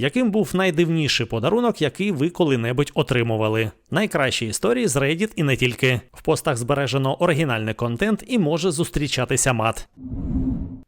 Яким був найдивніший подарунок, який ви коли-небудь отримували? Найкращі історії з Reddit і не тільки. В постах збережено оригінальний контент і може зустрічатися мат.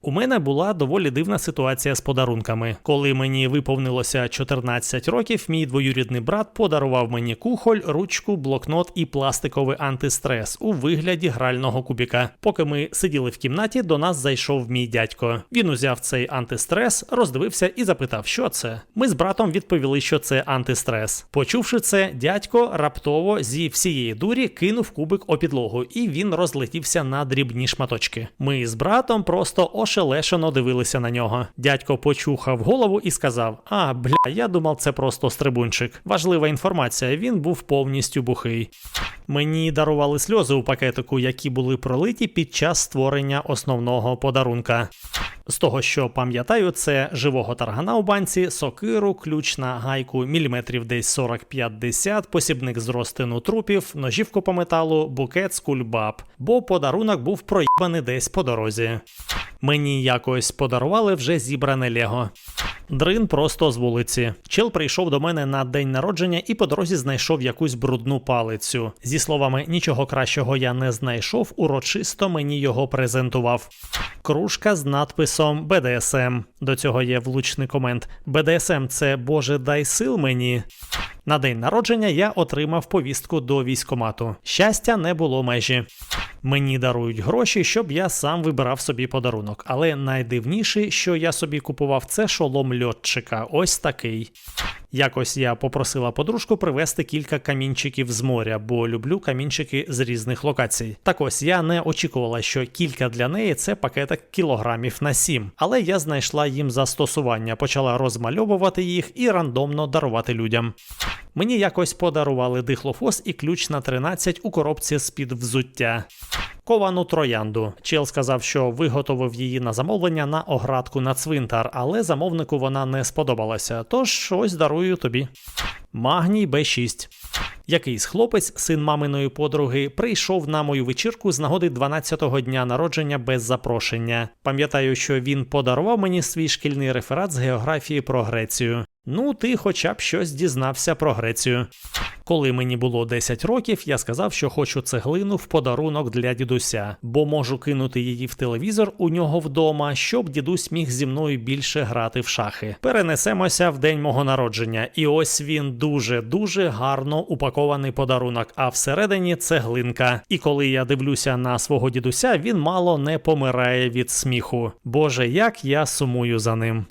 У мене була доволі дивна ситуація з подарунками. Коли мені виповнилося 14 років, мій двоюрідний брат подарував мені кухоль, ручку, блокнот і пластиковий антистрес у вигляді грального кубіка. Поки ми сиділи в кімнаті, до нас зайшов мій дядько. Він узяв цей антистрес, роздивився і запитав, що це. Ми з братом відповіли, що це антистрес. Почувши це, дядько раптово зі всієї дурі кинув кубик о підлогу, і він розлетівся на дрібні шматочки. Ми з братом просто ошелешено дивилися на нього. Дядько почухав голову і сказав: А, бля, я думав, це просто стрибунчик. Важлива інформація, він був повністю бухий. Мені дарували сльози у пакетику, які були пролиті під час створення основного подарунка. З того, що пам'ятаю, це живого таргана у банці, сокиру, ключ на гайку міліметрів десь 40-50, посібник з розтину трупів, ножівку по металу, букет з кульбаб, бо подарунок був проїбаний десь по дорозі. Мені якось подарували вже зібране Лего. Дрин просто з вулиці. Чел прийшов до мене на день народження і по дорозі знайшов якусь брудну палицю. Зі словами нічого кращого я не знайшов, урочисто мені його презентував. Кружка з надписом БДСМ. До цього є влучний комент. БДСМ це Боже дай сил мені. На день народження я отримав повістку до військомату. Щастя, не було межі. Мені дарують гроші, щоб я сам вибирав собі подарунок. Але найдивніше, що я собі купував, це шолом льотчика. Ось такий. Якось я попросила подружку привезти кілька камінчиків з моря, бо люблю камінчики з різних локацій. Так ось я не очікувала, що кілька для неї це пакетик кілограмів на 7. Але я знайшла їм застосування, почала розмальовувати їх і рандомно дарувати людям. Мені якось подарували дихлофос і ключ на 13 у коробці з-під взуття. Ковану троянду. Чел сказав, що виготовив її на замовлення на оградку на цвинтар, але замовнику вона не сподобалася. Тож ось дарую тобі. Магній Б6. Якийсь хлопець, син маминої подруги, прийшов на мою вечірку з нагоди 12-го дня народження без запрошення. Пам'ятаю, що він подарував мені свій шкільний реферат з географії про Грецію. Ну, ти хоча б щось дізнався про Грецію. Коли мені було 10 років, я сказав, що хочу цеглину в подарунок для дідуся, бо можу кинути її в телевізор у нього вдома, щоб дідусь міг зі мною більше грати в шахи. Перенесемося в день мого народження, і ось він дуже дуже гарно упакований подарунок. А всередині цеглинка. І коли я дивлюся на свого дідуся, він мало не помирає від сміху. Боже, як я сумую за ним.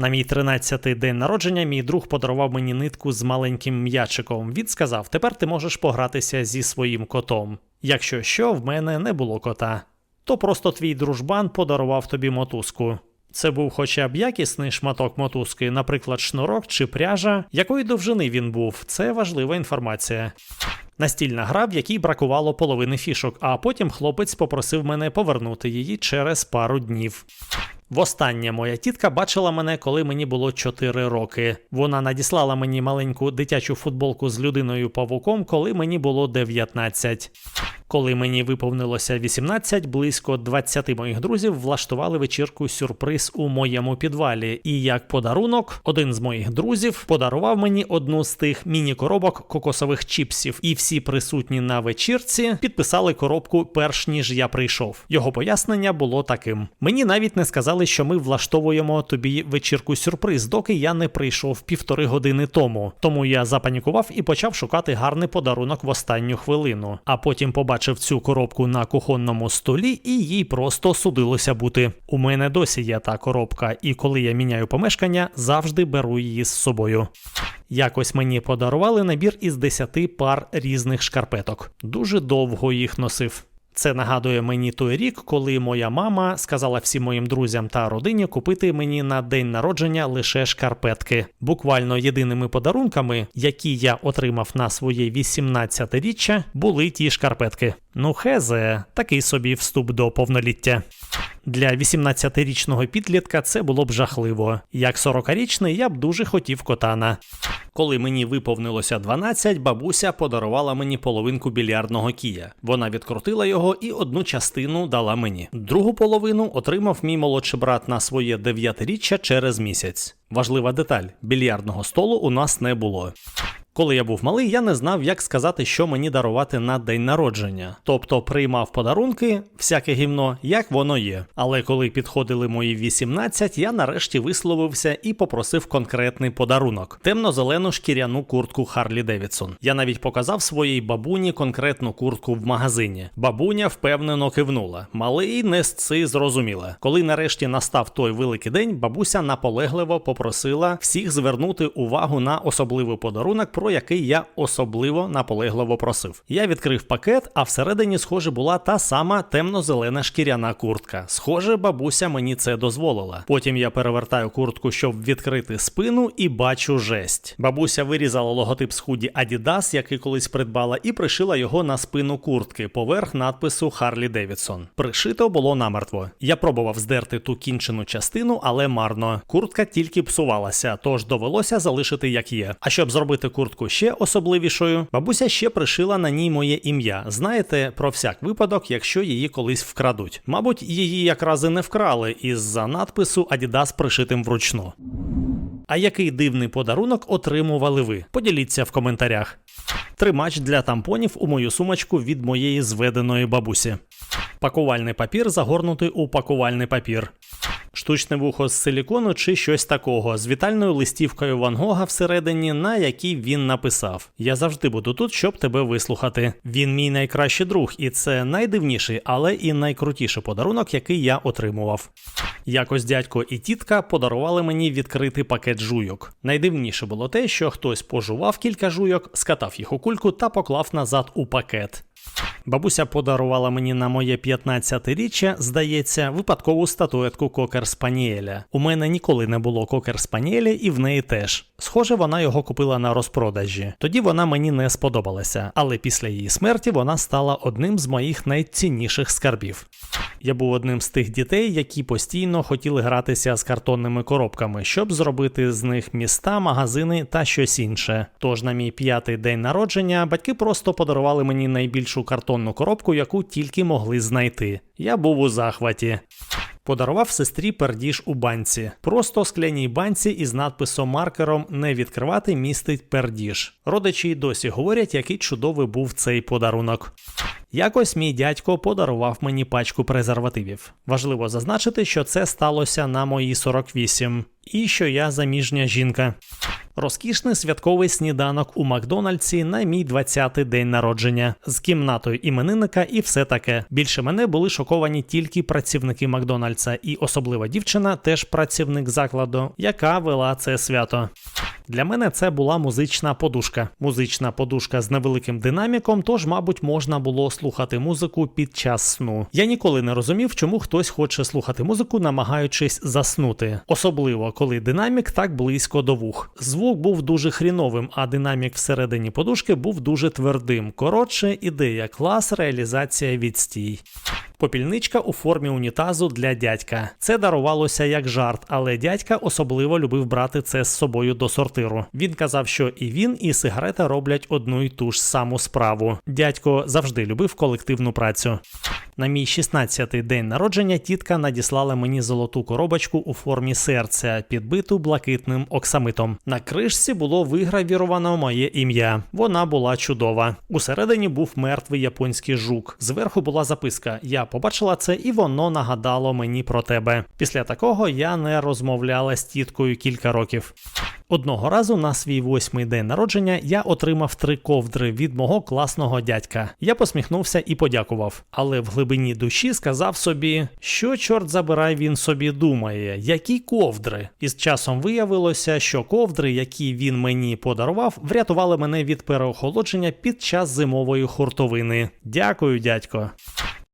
На мій 13-й день народження мій друг подарував мені нитку з маленьким м'ячиком. Він сказав: тепер ти можеш погратися зі своїм котом. Якщо що, в мене не було кота, то просто твій дружбан подарував тобі мотузку. Це був хоча б якісний шматок мотузки, наприклад, шнурок чи пряжа, якої довжини він був. Це важлива інформація. Настільна гра, в якій бракувало половини фішок, а потім хлопець попросив мене повернути її через пару днів. Востаннє моя тітка бачила мене, коли мені було 4 роки. Вона надіслала мені маленьку дитячу футболку з людиною павуком, коли мені було 19. Коли мені виповнилося 18, близько 20 моїх друзів влаштували вечірку сюрприз у моєму підвалі. І як подарунок, один з моїх друзів подарував мені одну з тих міні-коробок кокосових чіпсів, і всі присутні на вечірці підписали коробку перш ніж я прийшов. Його пояснення було таким: мені навіть не сказали, що ми влаштовуємо тобі вечірку сюрприз, доки я не прийшов півтори години тому. Тому я запанікував і почав шукати гарний подарунок в останню хвилину. А потім побачив цю коробку на кухонному столі, і їй просто судилося бути. У мене досі є та коробка, і коли я міняю помешкання, завжди беру її з собою. Якось мені подарували набір із 10 пар різних шкарпеток. Дуже довго їх носив. Це нагадує мені той рік, коли моя мама сказала всім моїм друзям та родині купити мені на день народження лише шкарпетки. Буквально єдиними подарунками, які я отримав на своє 18-річчя, були ті шкарпетки. Ну, хезе, такий собі вступ до повноліття. Для 18-річного підлітка це було б жахливо. Як 40-річний я б дуже хотів котана. Коли мені виповнилося 12, бабуся подарувала мені половинку більярдного кія. Вона відкрутила його і одну частину дала мені. Другу половину отримав мій молодший брат на своє 9-річчя через місяць. Важлива деталь: більярдного столу у нас не було. Коли я був малий, я не знав, як сказати, що мені дарувати на день народження. Тобто приймав подарунки, всяке гівно, як воно є. Але коли підходили мої 18, я нарешті висловився і попросив конкретний подарунок: темно-зелену шкіряну куртку Харлі Девідсон. Я навіть показав своїй бабуні конкретну куртку в магазині. Бабуня впевнено кивнула. Малий не сци зрозуміла. Коли нарешті настав той великий день, бабуся наполегливо попросила всіх звернути увагу на особливий подарунок, про який я особливо наполегливо просив. Я відкрив пакет, а всередині, схоже, була та сама темно-зелена шкіряна куртка. Схоже, бабуся мені це дозволила. Потім я перевертаю куртку, щоб відкрити спину, і бачу жесть. Бабуся вирізала логотип з худі Adidas, який колись придбала, і пришила його на спину куртки поверх надпису Харлі Девідсон. Пришито було намертво. Я пробував здерти ту кінчену частину, але марно. Куртка тільки псувалася, тож довелося залишити як є. А щоб зробити куртку ще особливішою, бабуся ще пришила на ній моє ім'я. Знаєте, про всяк випадок, якщо її колись вкрадуть. Мабуть, її якраз і не вкрали із-за надпису Адідас пришитим вручну. А який дивний подарунок отримували ви? Поділіться в коментарях. Тримач для тампонів у мою сумочку від моєї зведеної бабусі. Пакувальний папір загорнутий у пакувальний папір. Штучне вухо з силікону чи щось такого з вітальною листівкою Ван Гога всередині, на якій він написав: Я завжди буду тут, щоб тебе вислухати. Він мій найкращий друг, і це найдивніший, але і найкрутіший подарунок, який я отримував. Якось дядько і тітка подарували мені відкритий пакет жуйок. Найдивніше було те, що хтось пожував кілька жуйок, скатав їх у кульку та поклав назад у пакет. Бабуся подарувала мені на моє 15-річчя, здається, випадкову статуетку Кокер Спаніеля. У мене ніколи не було Кокер Спаніеля, і в неї теж. Схоже, вона його купила на розпродажі. Тоді вона мені не сподобалася, але після її смерті вона стала одним з моїх найцінніших скарбів. Я був одним з тих дітей, які постійно хотіли гратися з картонними коробками, щоб зробити з них міста, магазини та щось інше. Тож на мій п'ятий день народження батьки просто подарували мені найбільшу картонну коробку, яку тільки могли знайти. Я був у захваті. Подарував сестрі пердіж у банці. Просто скляній банці із надписом маркером не відкривати містить пердіж. Родичі й досі говорять, який чудовий був цей подарунок. Якось мій дядько подарував мені пачку презервативів. Важливо зазначити, що це сталося на мої 48, і що я заміжня жінка. Розкішний святковий сніданок у Макдональдсі на мій 20-й день народження з кімнатою іменинника і все таке. Більше мене були шоковані тільки працівники Макдональдса, і особлива дівчина, теж працівник закладу, яка вела це свято. Для мене це була музична подушка. Музична подушка з невеликим динаміком, тож, мабуть, можна було слухати музику під час сну. Я ніколи не розумів, чому хтось хоче слухати музику, намагаючись заснути, особливо коли динамік так близько до вух. Звук був дуже хріновим, а динамік всередині подушки був дуже твердим. Коротше, ідея клас, реалізація відстій. Попільничка у формі унітазу для дядька. Це дарувалося як жарт, але дядька особливо любив брати це з собою до сортиру. Він казав, що і він, і сигарета роблять одну й ту ж саму справу. Дядько завжди любив колективну працю. На мій 16-й день народження тітка надіслала мені золоту коробочку у формі серця, підбиту блакитним оксамитом. На кришці було вигравіровано моє ім'я. Вона була чудова. Усередині був мертвий японський жук. Зверху була записка: Я побачила це, і воно нагадало мені про тебе. Після такого я не розмовляла з тіткою кілька років. Одного разу на свій восьмий день народження я отримав три ковдри від мого класного дядька. Я посміхнувся і подякував, але в глибині душі сказав собі, що чорт забирай він собі думає, які ковдри. І з часом виявилося, що ковдри, які він мені подарував, врятували мене від переохолодження під час зимової хуртовини. Дякую, дядько.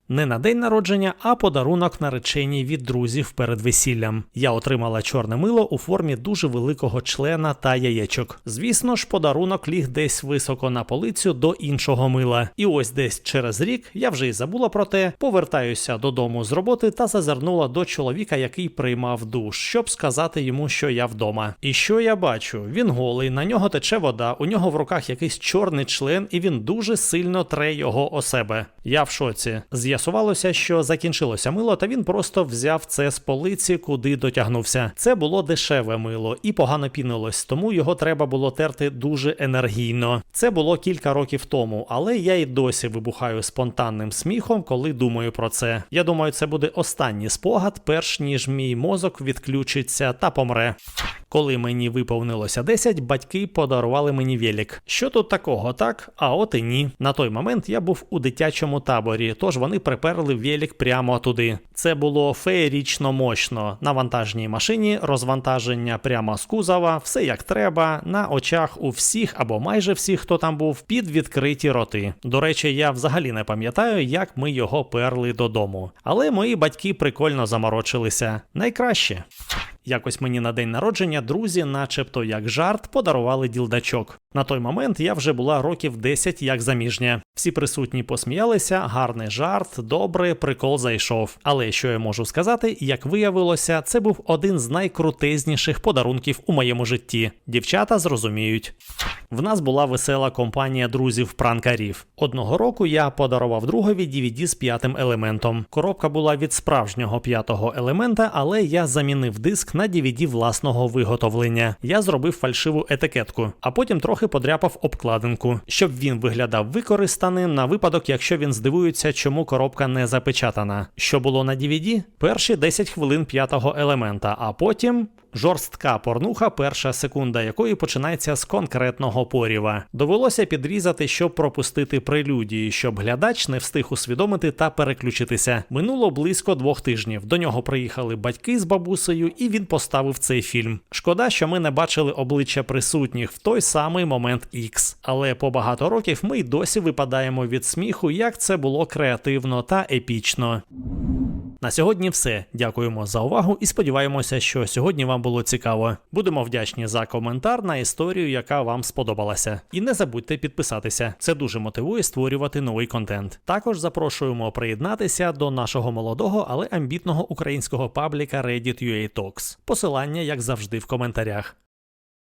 Не на день народження, а подарунок нареченій від друзів перед весіллям. Я отримала чорне мило у формі дуже великого члена та яєчок. Звісно ж, подарунок ліг десь високо на полицю до іншого мила. І ось десь через рік я вже й забула про те, повертаюся додому з роботи та зазирнула до чоловіка, який приймав душ, щоб сказати йому, що я вдома. І що я бачу? Він голий, на нього тече вода, у нього в руках якийсь чорний член, і він дуже сильно тре його о себе. Я в шоці. З'ясувалося, що закінчилося мило, та він просто взяв це з полиці, куди дотягнувся. Це було дешеве мило і погано пінилось, тому його треба було терти дуже енергійно. Це було кілька років тому, але я й досі вибухаю спонтанним сміхом, коли думаю про це. Я думаю, це буде останній спогад, перш ніж мій мозок відключиться та помре. Коли мені виповнилося 10, батьки подарували мені велик. Що тут такого, так? А от і ні. На той момент я був у дитячому таборі, тож вони приперли велик прямо туди. Це було феєрічно мощно. На вантажній машині розвантаження прямо з кузова, все як треба, на очах у всіх або майже всіх, хто там був, під відкриті роти. До речі, я взагалі не пам'ятаю, як ми його перли додому. Але мої батьки прикольно заморочилися. Найкраще. Якось мені на день народження друзі, начебто як жарт, подарували ділдачок. На той момент я вже була років 10 як заміжня. Всі присутні посміялися, гарний жарт, добре, прикол зайшов. Але що я можу сказати, як виявилося, це був один з найкрутезніших подарунків у моєму житті. Дівчата зрозуміють. В нас була весела компанія друзів-пранкарів. Одного року я подарував другові DVD з п'ятим елементом. Коробка була від справжнього п'ятого елемента, але я замінив диск на DVD власного виготовлення. Я зробив фальшиву етикетку, а потім трохи подряпав обкладинку, щоб він виглядав використаним на випадок, якщо він здивується, чому коробка не запечатана. Що було на DVD? Перші 10 хвилин п'ятого елемента, а потім. Жорстка порнуха, перша секунда якої починається з конкретного поріва. Довелося підрізати, щоб пропустити прелюдії, щоб глядач не встиг усвідомити та переключитися. Минуло близько двох тижнів. До нього приїхали батьки з бабусею, і він поставив цей фільм. Шкода, що ми не бачили обличчя присутніх в той самий момент X. Але по багато років ми й досі випадаємо від сміху, як це було креативно та епічно. На сьогодні все. Дякуємо за увагу і сподіваємося, що сьогодні вам було цікаво. Будемо вдячні за коментар на історію, яка вам сподобалася. І не забудьте підписатися. Це дуже мотивує створювати новий контент. Також запрошуємо приєднатися до нашого молодого, але амбітного українського пабліка Reddit UA Talks. Посилання, як завжди, в коментарях.